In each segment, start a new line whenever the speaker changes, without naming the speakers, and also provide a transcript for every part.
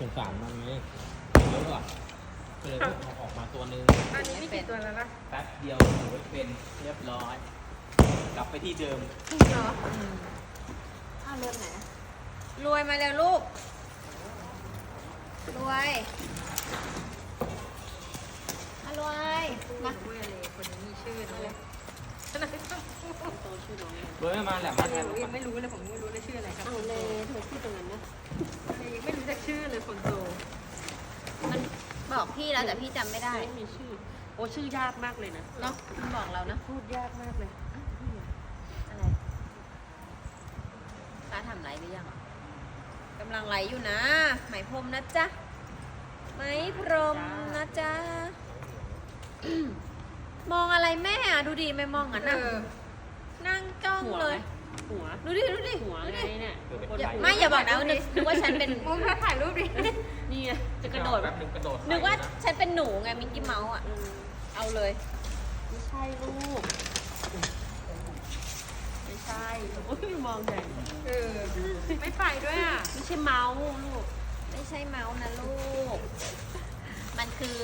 สงสารมันไงเยอะอะก็เลยเอาออกมาตัวนึง
อันนี้มีกี่ตัวแล้วล่ะ
แป๊บเดียวถือว่าเป็นเรียบร้อย กลับไปที่เดิม
เหรอ
อ้าวเริ่มไหนอะรวยมาแล้วลูก รวยอรวยมา
เว้ยเลยคนนี้มีชื่อนะเลย โตชื่อน้องเลย
รวยไม่มาแหละมาแทน
หนูยังไม่รู้เลยผมไม่รู้เลยชื่ออะไรครับ
เอาเลยเธอชื่อตรงนั้นนะ
ยังไม่รู้จักชื่อเลยคนโต
มันบอกพี่แล้วแต่พี่จำไม่ได้
ไม่มีชื่อ โอ้ชื่อยากมากเลยนะ
เนาะมันบอกเรานะ
พูดยากมากเลย
อะไรป้าทำไรหรือยังอะกำลังไหลอยู่นะ ไหมพรมนะจ๊ะ ไหมพรมนะจ๊ะ มองอะไรแม่อะดูดิไม่มองอะนะนั่งจ้อง
หัว
เล
ไหม
ย
หัว
ดูดิดูดิ
หัว
ดู
ไง
ดิ
เนี่ย
อย่าไม่อย่าบอกนะว่านึกนึกว่าฉันเป็น
มุมถ้าถ่ายรูปดินี่ไงจะกระโดด
แป๊บนึงกระโดด
นึกว่า
ใส่ะ
ฉันเป็นหนูไงมิกกี้เมาส์อะ
อืม
เอาเลย
ไม่ใช่ลูกไม่ใช่โอ้ยมองใหญ่
เออไม่ไปด้วยอะ
ไม่ใช่เมาส์ลูก
ไม่ใช่เมาส์นะลูก มันคือ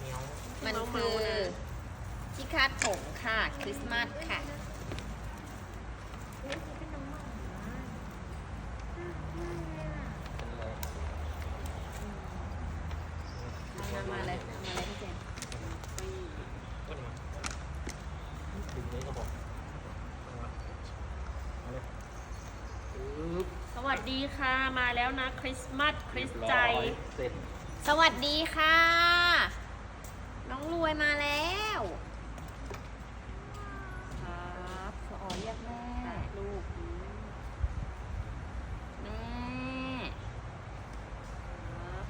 เมียว
มันคือ ที่คาดผมค่ะ คริสต์มาสค่ะ มามาเลย มาเลยพี่เจมส์
ดึงเลยก็บอก
สวัสดีค่ะ มาแล้วนะ คริสต์มาสคริสต์ใจ
เสร็จ
สวัสดีค่ะ น้องรวยมาแล้ว
ครับ
ขอเรียกแม่
ลูก
แม่
ครับ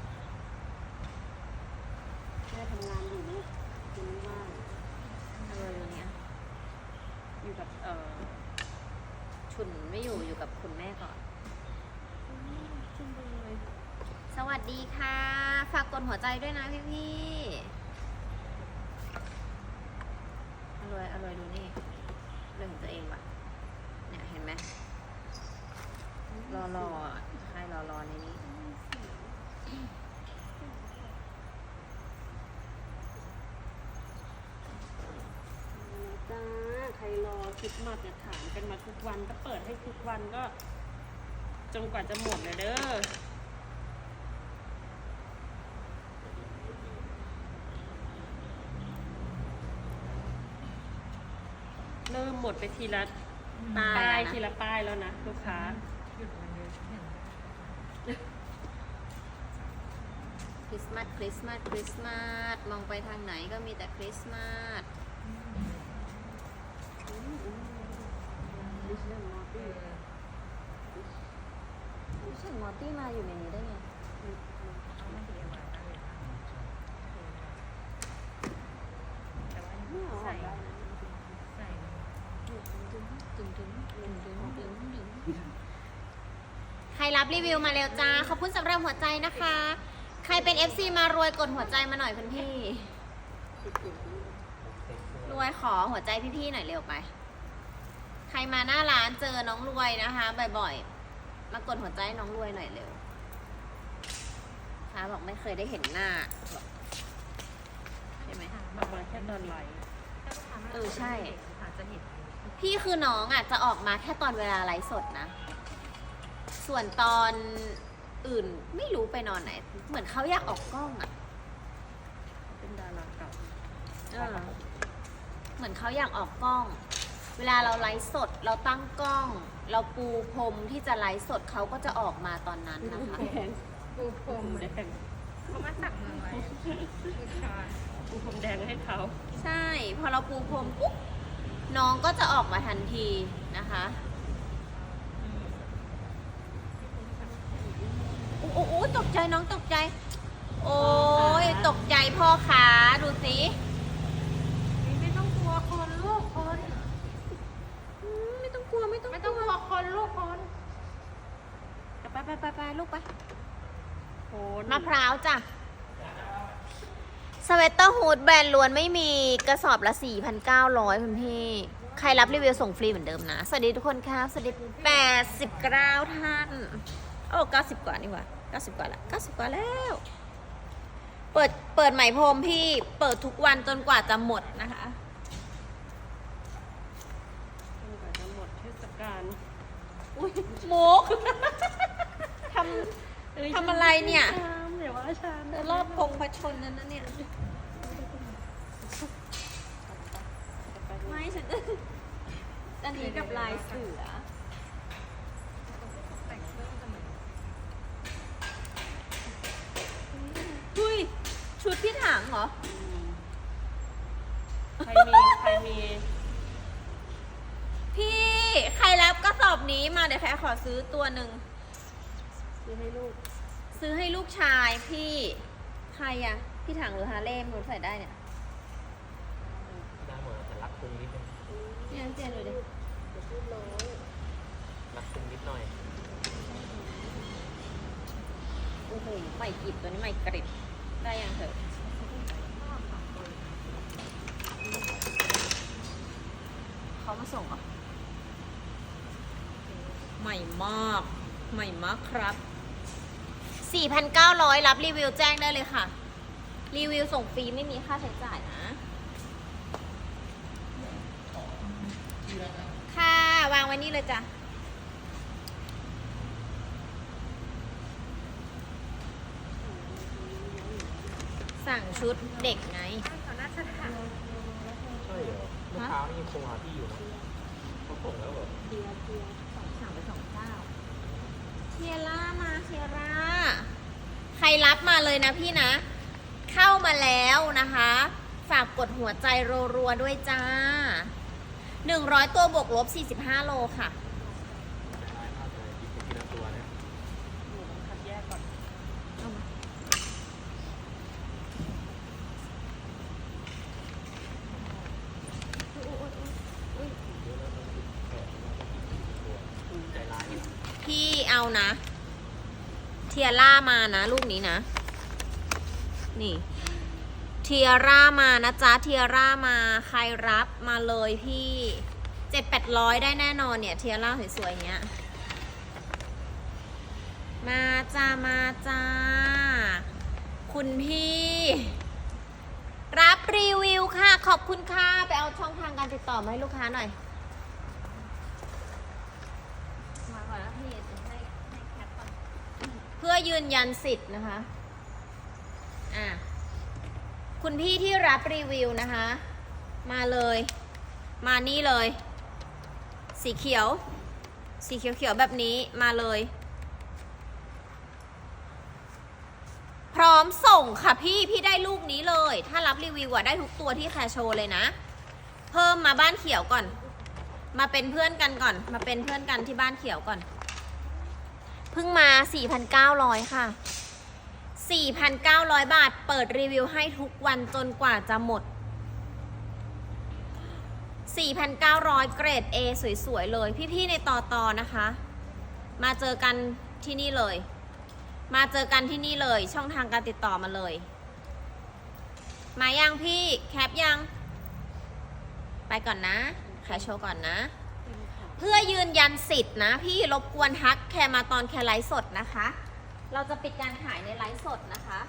แม่ทำงานอยู่ลูกคุณว่าง
อะไรอยู่เนี่ย
อยู่กับเอ่อ
ฉุนไม่อยู่อยู่กับคุณแม่ก่อน สวัส ดีค่ะ ฝากกดหัวใจด้วยนะพี่พี่อร่อยอร่อยดูนี่เรื่องตัวเองว่ะ เนี่ยเห็นไหมรอรอๆใครรอรอๆในนี้
จ้าใครรอคริสต์มาสเนี่ยถามกันมาทุกวันก็เปิดให้ทุกวันก็ จนกว่าจะหมดเลยเด้อ เริ่มหมดไปทีละ
ป้าย
ป้าย
แล้วนะ
ทีละป้ายแล้วนะลูกค้า
หยุดมันเยอะเห็น
คริสต์มาสคริสต์มาสคริสต์มาสมองไปทางไหนก็มีแต่คริสต์มาสรู้สึกมอร์ตี้มาอยู่ในนี้ได้ไง
เอาไม่ดีเอาไว้ได้เลยนะแต่ว่าอันนี้ใส่ใส่
ใค รรับรีวิวมาเร็วจ้า ขอบคุณสำหรับหัวใจนะคะ ใครเป็น FC มารวยกดหัวใจมาหน่อยคุณพี่ รวยขอหัวใจพี่ๆหน่อยเร็วไป ใครมาหน้าร้านเจอน้องรวยนะคะบ่อยๆ มากดหัวใจให้น้องรวยหน่อยเร็วค้าบอกไม่เคยได้เห็นหน้าหรอกใช่ไหม
มามาแค่ตอนไลฟ์
เออใช่
อาจจะเห็น
พี่คือน้องอะจะออกมาแค่ตอนเวลาไลฟ์สดนะ ส่วนตอนอื่นไม่รู้ไปนอนไหน เหมือนเขาอยากออกกล้องอะ
เป็นดาราเก่า
เออเหมือนเขาอยากออกกล้อง เวลาเราไลฟ์สดเราตั้งกล้อง เราปูพรมที่จะไลฟ์สดเขาก็จะออกมาตอนนั้นนะคะ
แดง
ปูพรม
แดง
เขามาสั่งมาไว้ลูกค้า
ปูผมแดงให้เขา
ใช่ พอเราปูพรมปุ๊บน้องก็จะออกมาทันทีนะคะ โอ้โอ้โอ้ตกใจน้องตกใจ โอ้ยตกใจพ่อขาดูสิ
ไม่ต้องกลัวคนลูกคน
อืมไม่ต้องกลัวไม่ต้อง
ไม่ต้องกลัวคนลูกคน
ไปไปไปไปลูกไป
โคน
มะพร้าวจ้ะสเวตเตอร์ฮูดแบรนด์ล้วนไม่มีกระสอบละ 4,900คุณพี่ ใครรับรีวิวส่งฟรีเหมือนเดิมนะ สวัสดีทุกคนครับ สวัสดี 89 ท่าน โอ้ 90 กว่านี่หว่า 90 กว่าละ90 กว่าแล้ว เปิด เปิดไหมพรมพี่ เปิดทุกวันจนกว่าจะหมดนะคะ
จนกว่าจะหมดเทศกาล
อุ้ยมุกท
เอ้ย
ทำอะไรเนี่ย
ชามเดี๋ยวว่าชามำ
รอบพงพชนนั้นนะเนี่ย ไม่ฉันจะอันนี้กับลายเสืออุ้ย ชุดพี่ถังเหรอ
ใครมีใครมี
พี่ใครรับกระสอบนี้มาเดี๋ยวแค่ขอซื้อตัวหนึ่ง
ซื้อให้ลูก
ซื้อให้ลูกชายพี่ใครอะพี่ถังหรือฮาเล่มนใส่ได้เนี่ย
ได้หมดแต่รักพุงนิดนึง
พี่นันเจนดูดิ
รักพุงนิดหน่อย
โอ้โหใหม่กริบตัวนี้ใหม่กริบ ได้ยังเถอะเขามาส่งเหรอใหม่มาก ใหม่มากครับ 4,900 รับรีวิวแจ้งได้เลยค่ะ รีวิวส่งฟรีไม่มีค่าใช้จ่ายนะ ค่ะ วางไว้นี่เลยจ้ะ สั่งชุดเด็กไง
เขาน่าจะถาม
ใช่เหรอเมื่อเช้านี่ยังโทรหาพี่อยู่นะเขาส่งแล้วเหรอ
สั่งไปสองเจ้าเทียร่ามาเทียร่า ใครรับมาเลยนะพี่นะ เข้ามาแล้วนะคะ ฝากกดหัวใจรัวๆด้วยจ้า 100 ตัวบวกลบ 45 โลค่ะ
ได้มากเลยหยิบไปทีละตัวนะ
หนูต้องคัดแยกก่อน
เอามา
ใจร้ายอยู่
พี่ เอานะเทียร่ามานะลูกนี้นะ นี่เทียร่ามานะจ๊ะเทียร่ามาใครรับมาเลยพี่เจ็ดแปดร้อยได้แน่นอนเนี่ยเทียร่าสวยๆอย่างเงี้ยมาจ้ามาจ้า คุณพี่ รับรีวิวค่ะ ขอบคุณค่ะ ไปเอาช่องทางการติดต่อมาให้ลูกค้าหน่อย มาก่อนนะพี่จะให้ให้แคปก่อนเพื่อยืนยันสิทธิ์นะคะ อะ คุณพี่ที่รับรีวิวนะคะ มาเลย มานี่เลย สีเขียว สีเขียวๆแบบนี้มาเลย พร้อมส่งค่ะพี่ พี่ได้ลูกนี้เลย ถ้ารับรีวิวอะได้ทุกตัวที่แคร์โชว์เลยนะ เพิ่มมาบ้านเขียวก่อน มาเป็นเพื่อนกันก่อน มาเป็นเพื่อนกันที่บ้านเขียวก่อน เพิ่งมา 4,900 ค่ะ 4,900 บาท เปิดรีวิวให้ทุกวันจนกว่าจะหมด 4,900 เกรด A สวย ๆ เลย พี่ๆ ในต่อตอนะคะ มาเจอกันที่นี่เลย มาเจอกันที่นี่เลย ช่องทางการติดต่อมาเลย มายังพี่ แคปยัง ไปก่อนนะแคร์โชว์ก่อนนะ เพื่อยืนยันสิทธิ์นะ พี่รบกวนทักแคร์มาตอนแคร์ไลฟ์สดนะคะ เราจะปิดการขายในไลฟ์สดนะคะ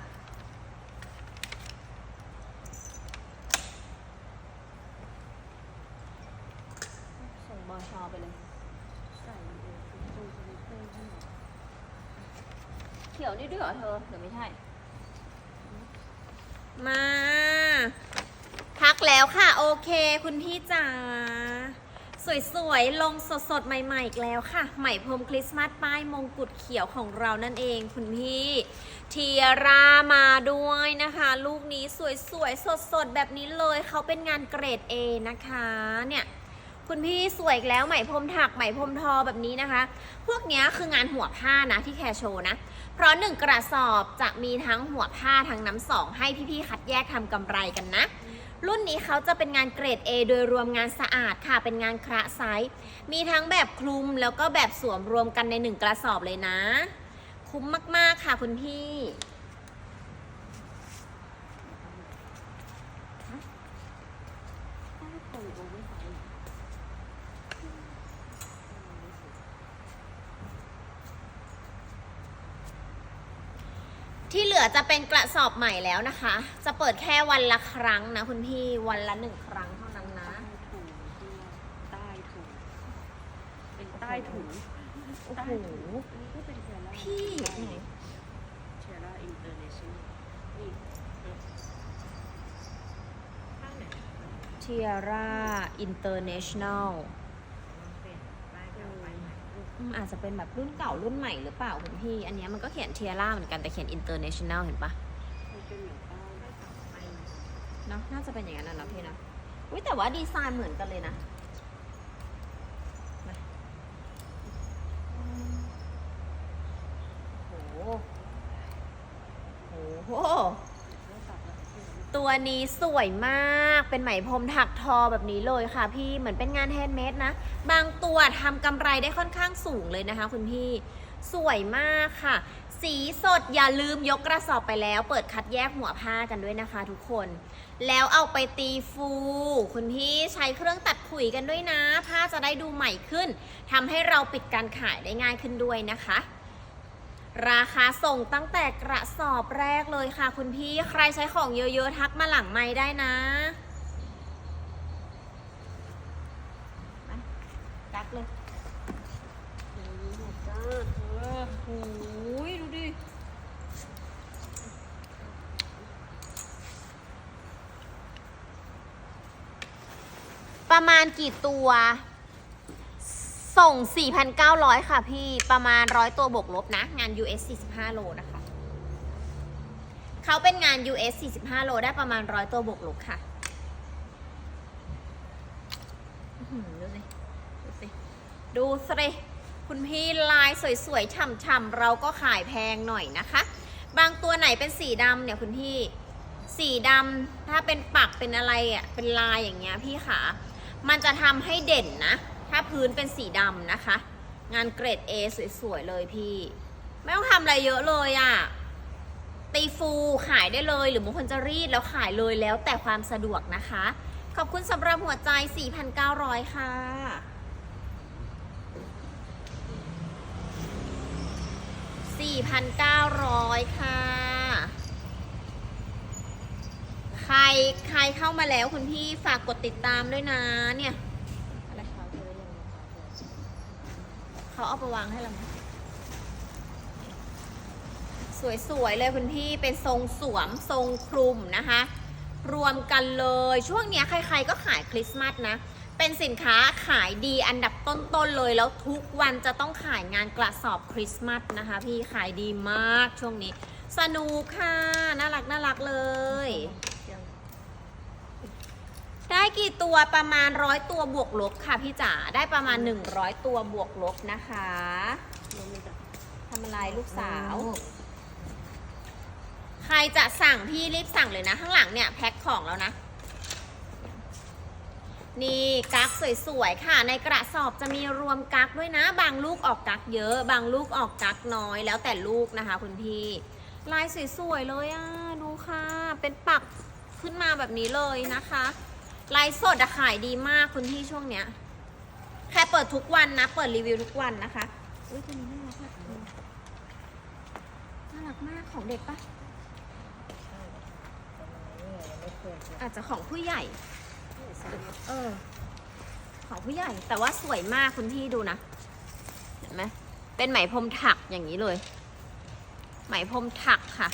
ส่งบอชอไปเลย
ใส่เขียวตรงคอมพิวเตอร์ให้หน่อย
เขียวนี่ด้วยเหรอเธอหรือไม่ใช่ มาพักแล้วค่ะ โอเค คุณพี่จ๋า สวยๆ ลงสดๆ ใหม่ๆ อีกแล้วค่ะ ใหม่พรมคริสต์มาสป้ายมงกุฎเขียวของเรานั่นเองคุณพี่เทียรามาด้วยนะคะ ลูกนี้สวยๆ สดๆ แบบนี้เลยเขาเป็นงานเกรด A นะคะเนี่ยคุณพี่สวยอีกแล้วไหมพรมถักไหมพรมทอแบบนี้นะคะ พวกนี้คืองานหัวผ้านะที่แคร์โชว์นะ เพราะหนึ่งกระสอบจะมีทั้งหัวผ้าทั้งน้ำสองให้พี่ๆคัดแยกทำกำไรกันนะ รุ่นนี้เขาจะเป็นงานเกรด A โดยรวมงานสะอาดค่ะ เป็นงานคระไซส์มีทั้งแบบคลุมแล้วก็แบบสวมรวมกันในหนึ่งกระสอบเลยนะ คุ้มมากๆค่ะคุณพี่ ที่เหลือจะเป็นกระสอบใหม่แล้วนะคะ จะเปิดแค่วันละครั้งนะคุณพี่วันละหนึ่งครั้งเท่านั้นนะ
ใต้ถุงเป็นใต้ถุง
โอ้โห
อันนี้ก็เป็นเทียร่า
พี่ไหน
เทียร่าอินเตอร์เนชั่นแนลนี่
ข้างไหน
เทียร่าอินเตอร์เนชั่นแนล
มันเป็นป้ายเก่าป้ายใหม่
อาจจะเป็นแบบรุ่นเก่ารุ่นใหม่หรือเปล่าคุณพี่ อันเนี้ยมันก็เขียนเทียร่าเหมือนกันแต่เขียนอินเตอร์เนชั่นแนลเห็นปะ
มันเป็นเหมือนป้าย
ป้ายเก่าป้ายใหม่
เนาะน่าจะเป็นอย่างนั้นนะเนาะพี่นะอุ้ยแต่ว่าดีไซน์เหมือนกันเลยนะมาโอ้โหโอ้โห
ไม่ตัดแล้ว
ตัวนี้สวยมาก เป็นไหมพรมถักทอแบบนี้เลยค่ะพี่ เหมือนเป็นงานแฮนด์เมดนะ บางตัวทำกำไรได้ค่อนข้างสูงเลยนะคะคุณพี่ สวยมากค่ะ สีสดอย่าลืมยกกระสอบไปแล้ว เปิดคัดแยกหัวผ้ากันด้วยนะคะทุกคน แล้วเอาไปตีฟู คุณพี่ใช้เครื่องตัดขุยกันด้วยนะ ผ้าจะได้ดูใหม่ขึ้น ทำให้เราปิดการขายได้ง่ายขึ้นด้วยนะคะ ราคาส่งตั้งแต่กระสอบแรกเลยค่ะ คุณพี่ใครใช้ของเยอะๆ ทักมาหลังไม้ได้นะดักเลย
นี่หมดจ้าเธอ
โอ้ยดูดิ ประมาณกี่ตัว ส่ง 4,900 ค่ะพี่ ประมาณ 100 ตัวบวกลบนะ งาน US 45 โลนะคะ เขาเป็นงาน US 45 โลได้ประมาณ 100 ตัวบวกลบค่ะดูสิ ดูสิ ดูสิคุณพี่ลายสวยๆ ฉ่ำๆ เราก็ขายแพงหน่อยนะคะ บางตัวไหนเป็นสีดำเนี่ยคุณพี่ สีดำถ้าเป็นปักเป็นอะไรอะ เป็นลายอย่างเงี้ยพี่ขา มันจะทำให้เด่นนะ ถ้าพื้นเป็นสีดำนะคะ งานเกรด A สวยๆเลยพี่ ไม่ต้องทำอะไรเยอะเลยอะ่ะ ตีฟูขายได้เลย หรือบางคนจะรีดแล้วขายเลยแล้วแต่ความสะดวกนะคะ ขอบคุณสำหรับหัวใจ 4,900 ค่ะ4,900ค่ะ ใครใครเข้ามาแล้วคุณพี่ฝากกดติดตามด้วยนะเนี่ย อะไร
เขาเจอยังนะคะเจอ
เขาเอาไปวางให้เราไหมสวยๆเลยคุณพี่เป็นทรงสวมทรงคลุมนะคะ รวมกันเลยช่วงเนี้ยใครๆก็ขายคริสต์มาสนะ เป็นสินค้าขายดีอันดับต้นๆเลยแล้วทุกวันจะต้องขายงานกระสอบคริสต์มาสนะคะ พี่ขายดีมากช่วงนี้ สนุกค่ะน่ารักน่ารักเลย ได้กี่ตัวประมาณร้อยตัวบวกลบค่ะพี่จ๋าได้ประมาณ 100 ตัวบวกลบนะคะทำอะไรลูกสาว ใครจะสั่งพี่รีบสั่งเลยนะ ข้างหลังเนี่ยแพ็คของแล้วนะ นี่กักสวยๆค่ะ ในกระสอบจะมีรวมกักด้วยนะ บางลูกออกกักเยอะ บางลูกออกกักน้อยแล้วแต่ลูกนะคะคุณพี่ ลายสวยๆเลยอะดูค่ะ เป็นปักขึ้นมาแบบนี้เลยนะคะ ไลายสดอะขายดีมากคุณพี่ช่วงเนี้ย แค่เปิดทุกวันนะ เปิดรีวิวทุกวันนะคะอุ้ยตัวนี้น่ารักมากน่ารักมากของเด็กปะ
อา
จจะของผู้ใหญ่ เออ ของผู้ใหญ่ แต่ว่าสวยมากคุณพี่ดูนะ เห็นไหมเป็นไหมพรมถักอย่างนี้เลย ไหมพรมถักค่ะ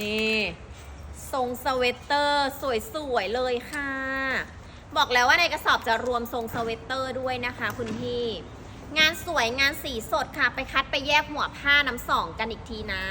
นี่ทรงสเวตเตอร์สวยๆเลยค่ะ บอกแล้วว่าในกระสอบจะรวมทรงสเวตเตอร์ด้วยนะคะ คุณพี่ งานสวยงานสีสดค่ะ ไปคัดไปแยกหัวผ้าน้ำสองกันอีกทีนะ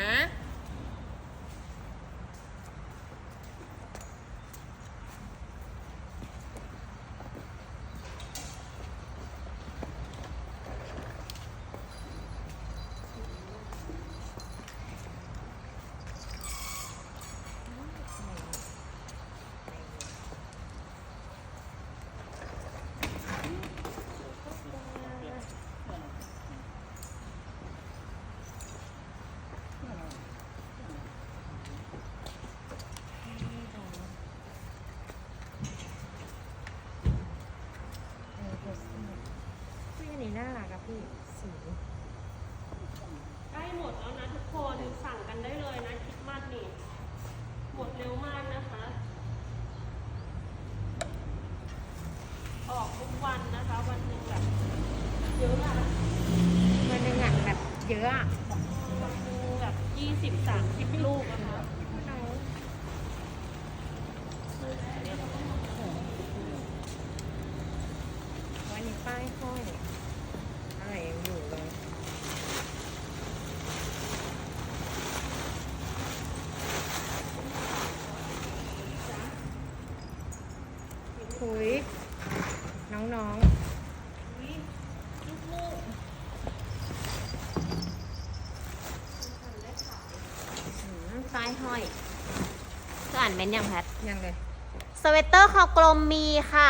คุย น้องๆอืม
ป้ายห้อยจะอ่านเม้นยังแพท
ยังเลย
สเวตเตอร์คอกลมมีค่ะ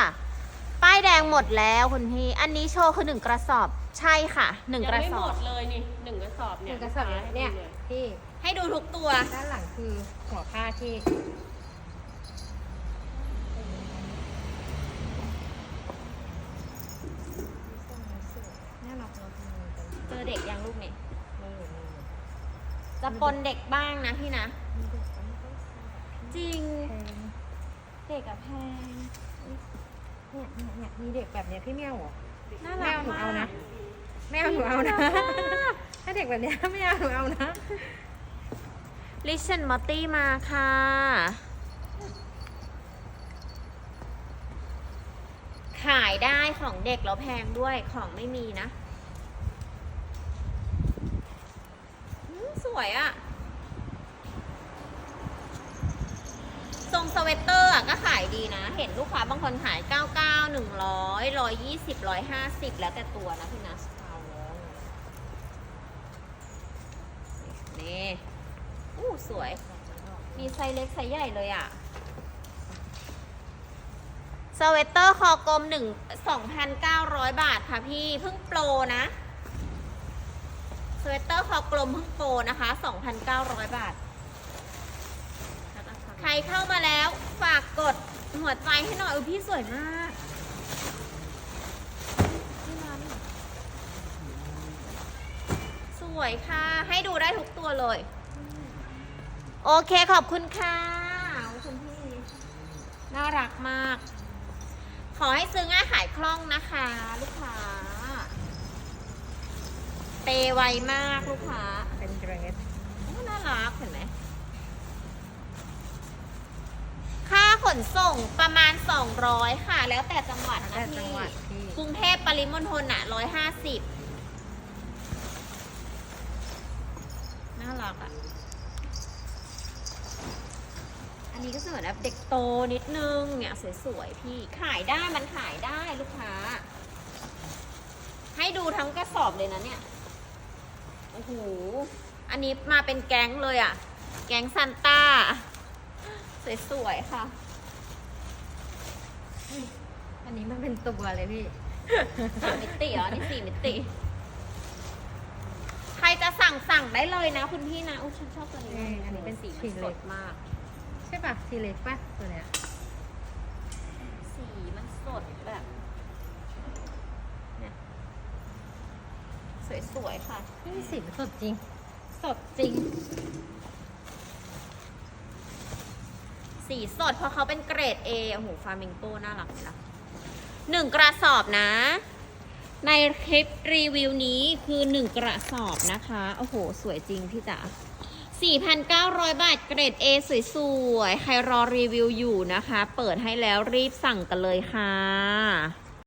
ป้ายแดงหมดแล้วคุณพี่ อันนี้โชว์คือหนึ่งกระสอบ ใช่ค่ะหนึ่ง
ยัง
กระ
ไม่
ส
ห
อ
ม
บ
ดเลยนี่หนึ่งกระสอบ
ห
เนี่ย
นึ่งกระสอบ
ลูค้า
เนี่ย
ให้ดูล
พี่
ให้ดูทุกตัว
ด้านหลังคือหัวผ้าที่ น่ารักเนอะมันเป็น
เจอเด็กยังลูกนี่
นี่นี่
จะปนเด็กบ้างนะพี่นะ
มีเด็กก็ไม่ต้อง
จริง
แพง
เด็กกับแพง
เนี่ยเนี่ยเนี่ยมีเด็กแบบเนี้ยพี่ไม่เอาเหรอ
น่า
ไม่
รัก
เอาหนู
มา
เอานะ
ก
ไม่เอาหนูเอานะ
น่ารักมาก
ถ้าเด็กแบบเนี้ยไม่เอาหนูเอานะ
ลิชเชนมอตตี้มาค่ะ ขายได้ของเด็กแล้วแพงด้วยของไม่มีนะอืมส วยอะทรงสเวตเตอร์อะก็ขายดีนะ เห็นลูกค้าบางคนขาย 99 100 120 150 แล้วแต่ตัวนะพี่นะ
เอาแล้ว
นี่อู้สวย มีไซส์เล็กไซส์ใหญ่เลยอะสเวตเตอร์คอกลมหนึ่ง2,900 บาทค่ะพี่ เพิ่งโปรนะ สเวตเตอร์คอกลมเพิ่งโปรนะคะ 2,900 บาท ใครเข้ามาแล้วฝากกดหัวใจให้หน่อยอุ้ยพี่สวยมากพี่มานี่สวยค่ะ ให้ดูได้ทุกตัวเลย โอเคขอบคุณค่ะคุณพี่น่ารักมาก ขอให้ซื้อง่ายขายคล่องนะคะ ลูกค้า เปย์ไวมากลูกค้า
เป็นเดรส
โอ้น่ารักเห็นไหมค่าขนส่งประมาณ 200 ค่ะ แล้วแต่จังหวัด
แต่
นะ
จัง
พี่
หวัดที่
กรุงเทพปริมณฑลอะ 150 น่ารักอะ อันนี้ก็จะเหมือนแบบเด็กโตนิดนึงเนี่ยสวยๆพี่ ขายได้มันขายได้ลูกค้า ให้ดูทั้งกระสอบเลยนะเนี่ยโอ้โห อันนี้มาเป็นแก๊งเลยอะ แก๊งซันต้า สวยๆค่ะ
อันนี้มันเป็นตัวเลยพี่
สามมิติเหรอนี่สี่มิติ ใครจะสั่งสั่งได้เลยนะคุณพี่นะอุ้ยฉันชอบตัวนี้
เอออันนี้เป็น
สี
สี
มัน
เล็
ส
ก
ดมาก
ใช่ปะทีเล็กปะตัวเนี้ย
สีมันสดแบบเนี่ย สวยๆค่ะ
นี่สีมันสดจริง สดจริง
สีสดเพราะเขาเป็นเกรด A โอ้โหฟามิงโก้น่ารักเลยนะหนึ่งกระสอบนะ ในคลิปรีวิวนี้คือหนึ่งกระสอบนะคะ โอ้โห สวยจริงพี่จ๋า4,900 บาทเกรด A สวยๆ ใครรอรีวิวอยู่นะคะ เปิดให้แล้วรีบสั่งกันเลยค่ะ